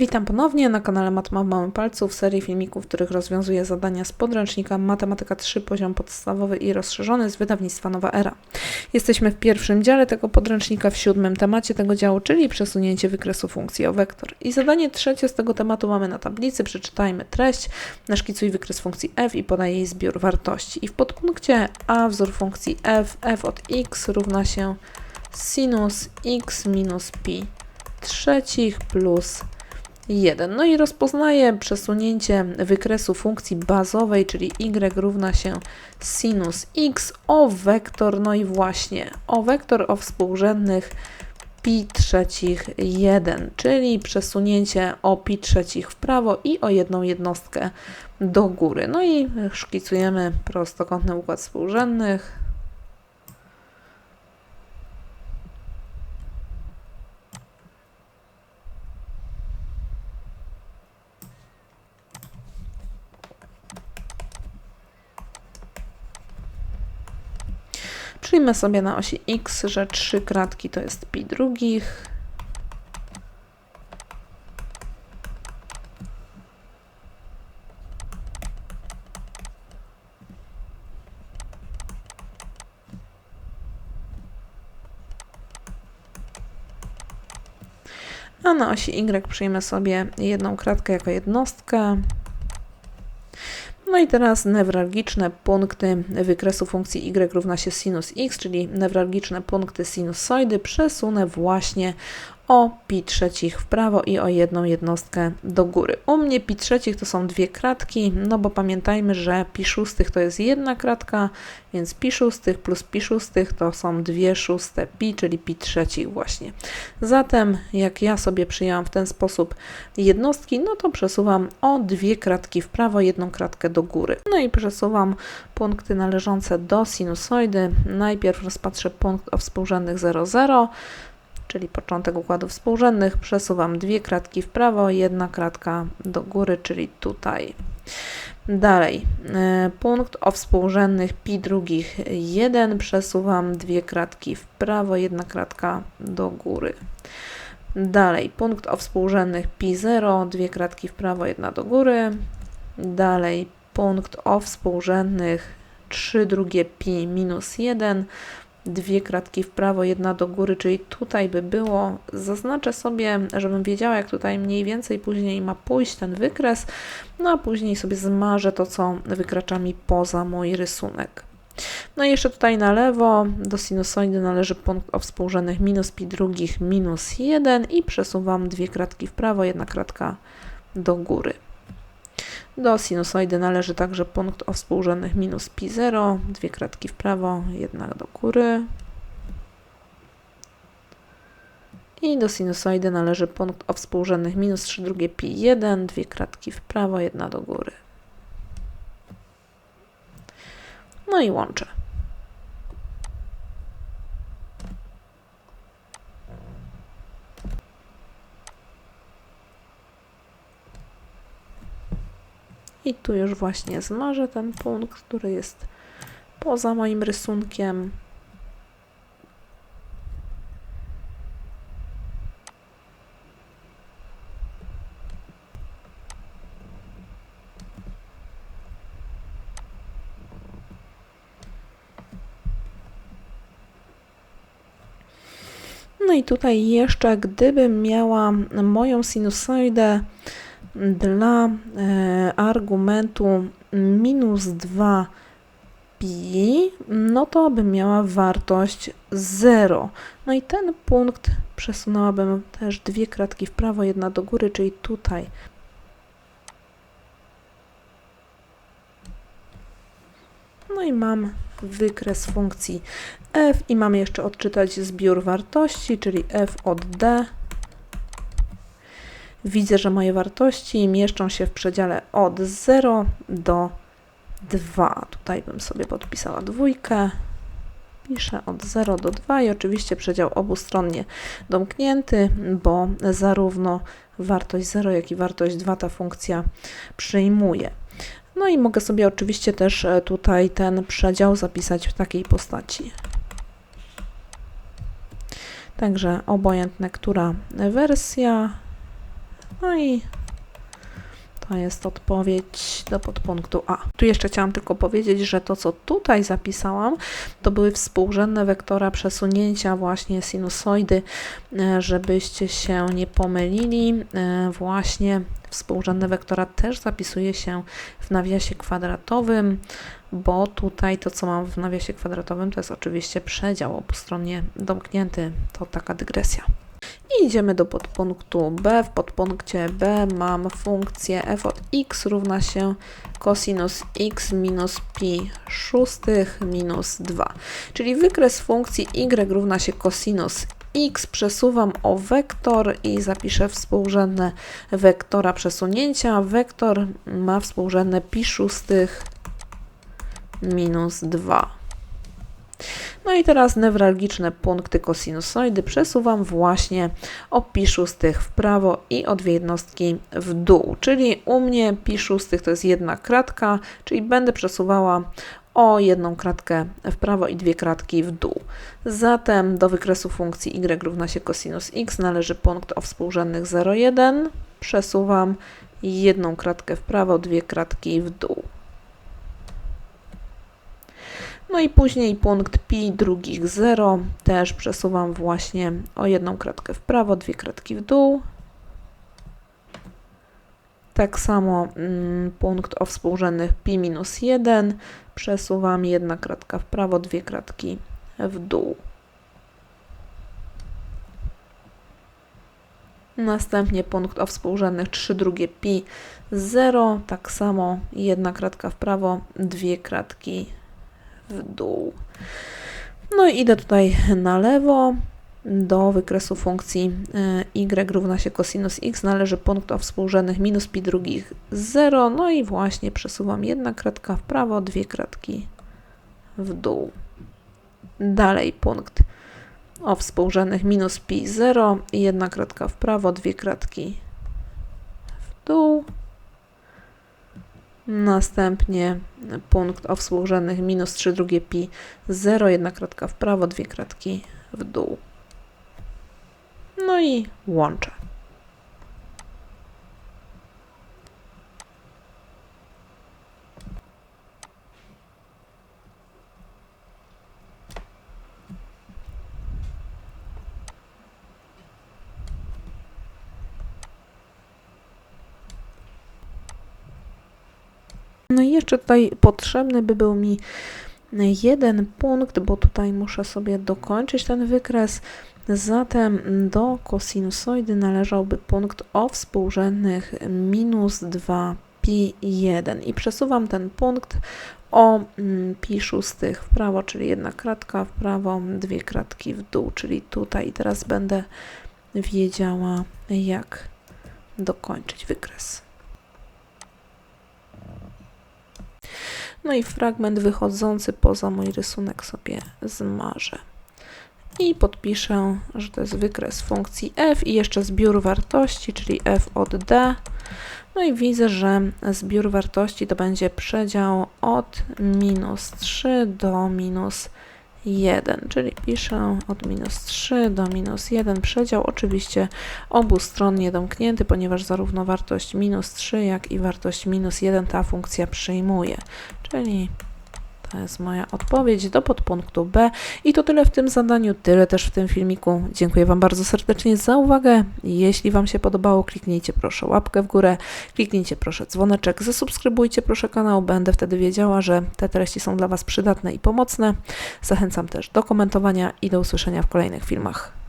Witam ponownie na kanale Matma w Małym Palcu w serii filmików, w których rozwiązuję zadania z podręcznika Matematyka 3 poziom podstawowy i rozszerzony z wydawnictwa Nowa Era. Jesteśmy w pierwszym dziale tego podręcznika w siódmym temacie tego działu, czyli przesunięcie wykresu funkcji o wektor. I zadanie trzecie z tego tematu mamy na tablicy. Przeczytajmy treść, naszkicuj wykres funkcji f i podaj jej zbiór wartości. I w podpunkcie a wzór funkcji f, f od x równa się sinus x minus pi trzecich plus 1. No i rozpoznaję przesunięcie wykresu funkcji bazowej, czyli y równa się sinus x o wektor, no i właśnie o wektor o współrzędnych pi trzecich 1, czyli przesunięcie o pi trzecich w prawo i o jedną jednostkę do góry. No i szkicujemy prostokątny układ współrzędnych. Przyjmę sobie na osi x, że 3 kratki to jest pi drugich. A na osi y przyjmę sobie jedną kratkę jako jednostkę. No i teraz newralgiczne punkty wykresu funkcji y równa się sinus x, czyli newralgiczne punkty sinusoidy przesunę właśnie o pi trzecich w prawo i o jedną jednostkę do góry. U mnie pi trzecich to są dwie kratki, no bo pamiętajmy, że pi szóstych to jest jedna kratka, więc pi szóstych plus pi szóstych to są dwie szóste pi, czyli pi trzecich właśnie. Zatem jak ja sobie przyjęłam w ten sposób jednostki, no to przesuwam o dwie kratki w prawo, jedną kratkę do góry. No i przesuwam punkty należące do sinusoidy. Najpierw rozpatrzę punkt o współrzędnych 0, 0, czyli początek układów współrzędnych, przesuwam dwie kratki w prawo, jedna kratka do góry, czyli tutaj. Dalej, e, punkt o współrzędnych pi drugich 1, przesuwam dwie kratki w prawo, jedna kratka do góry. Dalej, punkt o współrzędnych pi 0, dwie kratki w prawo, jedna do góry. Dalej, punkt o współrzędnych 3 drugie pi minus 1, dwie kratki w prawo, jedna do góry, czyli tutaj by było, zaznaczę sobie, żebym wiedziała, jak tutaj mniej więcej później ma pójść ten wykres, no a później sobie zmarzę to, co wykracza mi poza mój rysunek. No i jeszcze tutaj na lewo do sinusoidy należy punkt o współrzędnych minus pi drugich minus 1 i przesuwam dwie kratki w prawo, jedna kratka do góry. Do sinusoidy należy także punkt o współrzędnych minus pi 0, dwie kratki w prawo, jedna do góry. I do sinusoidy należy punkt o współrzędnych minus 3 drugie pi 1, dwie kratki w prawo, jedna do góry. No i łączę. I tu już właśnie zmarzę ten punkt, który jest poza moim rysunkiem. No i tutaj jeszcze, gdybym miała moją sinusoidę dla e, argumentu minus 2 pi, no to bym miała wartość 0. No i ten punkt przesunęłabym też dwie kratki w prawo, jedna do góry, czyli tutaj. No i mam wykres funkcji f i mamy jeszcze odczytać zbiór wartości, czyli f od d Widzę, że moje wartości mieszczą się w przedziale od 0 do 2. Tutaj bym sobie podpisała dwójkę. Piszę od 0 do 2 i oczywiście przedział obustronnie domknięty, bo zarówno wartość 0, jak i wartość 2 ta funkcja przyjmuje. No i mogę sobie oczywiście też e, tutaj ten przedział zapisać w takiej postaci. Także obojętne, która wersja, No i to jest odpowiedź do podpunktu A. Tu jeszcze chciałam tylko powiedzieć, że to, co tutaj zapisałam, to były współrzędne wektora przesunięcia właśnie sinusoidy, e, żebyście się nie pomylili. E, właśnie współrzędne wektora też zapisuje się w nawiasie kwadratowym, bo tutaj to, co mam w nawiasie kwadratowym, to jest oczywiście przedział obustronnie domknięty. To taka dygresja. I idziemy do podpunktu B. W podpunkcie B mam funkcję f od x równa się cosinus x minus pi szóstych minus 2. Czyli wykres funkcji y równa się cosinus x przesuwam o wektor i zapiszę współrzędne wektora przesunięcia. Wektor ma współrzędne pi szóstych minus 2. No i teraz newralgiczne punkty kosinusoidy przesuwam właśnie o pi w prawo i o dwie jednostki w dół. Czyli u mnie pi to jest jedna kratka, czyli będę przesuwała o jedną kratkę w prawo i dwie kratki w dół. Zatem do wykresu funkcji y równa się cosinus x należy punkt o współrzędnych 0,1. Przesuwam jedną kratkę w prawo, dwie kratki w dół. No i później punkt pi drugich 0 też przesuwam właśnie o jedną kratkę w prawo, dwie kratki w dół. Tak samo mm, punkt o współrzędnych pi minus 1 przesuwam jedna kratka w prawo, dwie kratki w dół. Następnie punkt o współrzędnych 3 drugie pi 0, tak samo jedna kratka w prawo, dwie kratki w dół. No i idę tutaj na lewo do wykresu funkcji y, y równa się cosinus x należy punkt o współrzędnych minus pi drugich 0, no i właśnie przesuwam jedna kratka w prawo, dwie kratki w dół. Dalej punkt o współrzędnych minus pi 0 i jedna kratka w prawo, dwie kratki w dół. Następnie punkt o współrzędnych minus 3 drugie pi 0, jedna kratka w prawo, dwie kratki w dół. No i łączę. No i jeszcze tutaj potrzebny by był mi jeden punkt, bo tutaj muszę sobie dokończyć ten wykres. Zatem do kosinusoidy należałby punkt o współrzędnych minus 2 pi 1 i przesuwam ten punkt o mm, pi szóstych w prawo, czyli jedna kratka w prawo, dwie kratki w dół, czyli tutaj i teraz będę wiedziała jak dokończyć wykres. No i fragment wychodzący poza mój rysunek sobie zmarzę. I podpiszę, że to jest wykres funkcji f i jeszcze zbiór wartości, czyli f od d. No i widzę, że zbiór wartości to będzie przedział od minus 3 do minus 1, czyli piszę od minus 3 do minus 1 przedział, oczywiście obustronnie domknięty, ponieważ zarówno wartość minus 3, jak i wartość minus 1 ta funkcja przyjmuje, czyli to jest moja odpowiedź do podpunktu B. I to tyle w tym zadaniu, tyle też w tym filmiku. Dziękuję Wam bardzo serdecznie za uwagę. Jeśli Wam się podobało, kliknijcie proszę łapkę w górę, kliknijcie proszę dzwoneczek, zasubskrybujcie proszę kanał, będę wtedy wiedziała, że te treści są dla Was przydatne i pomocne. Zachęcam też do komentowania i do usłyszenia w kolejnych filmach.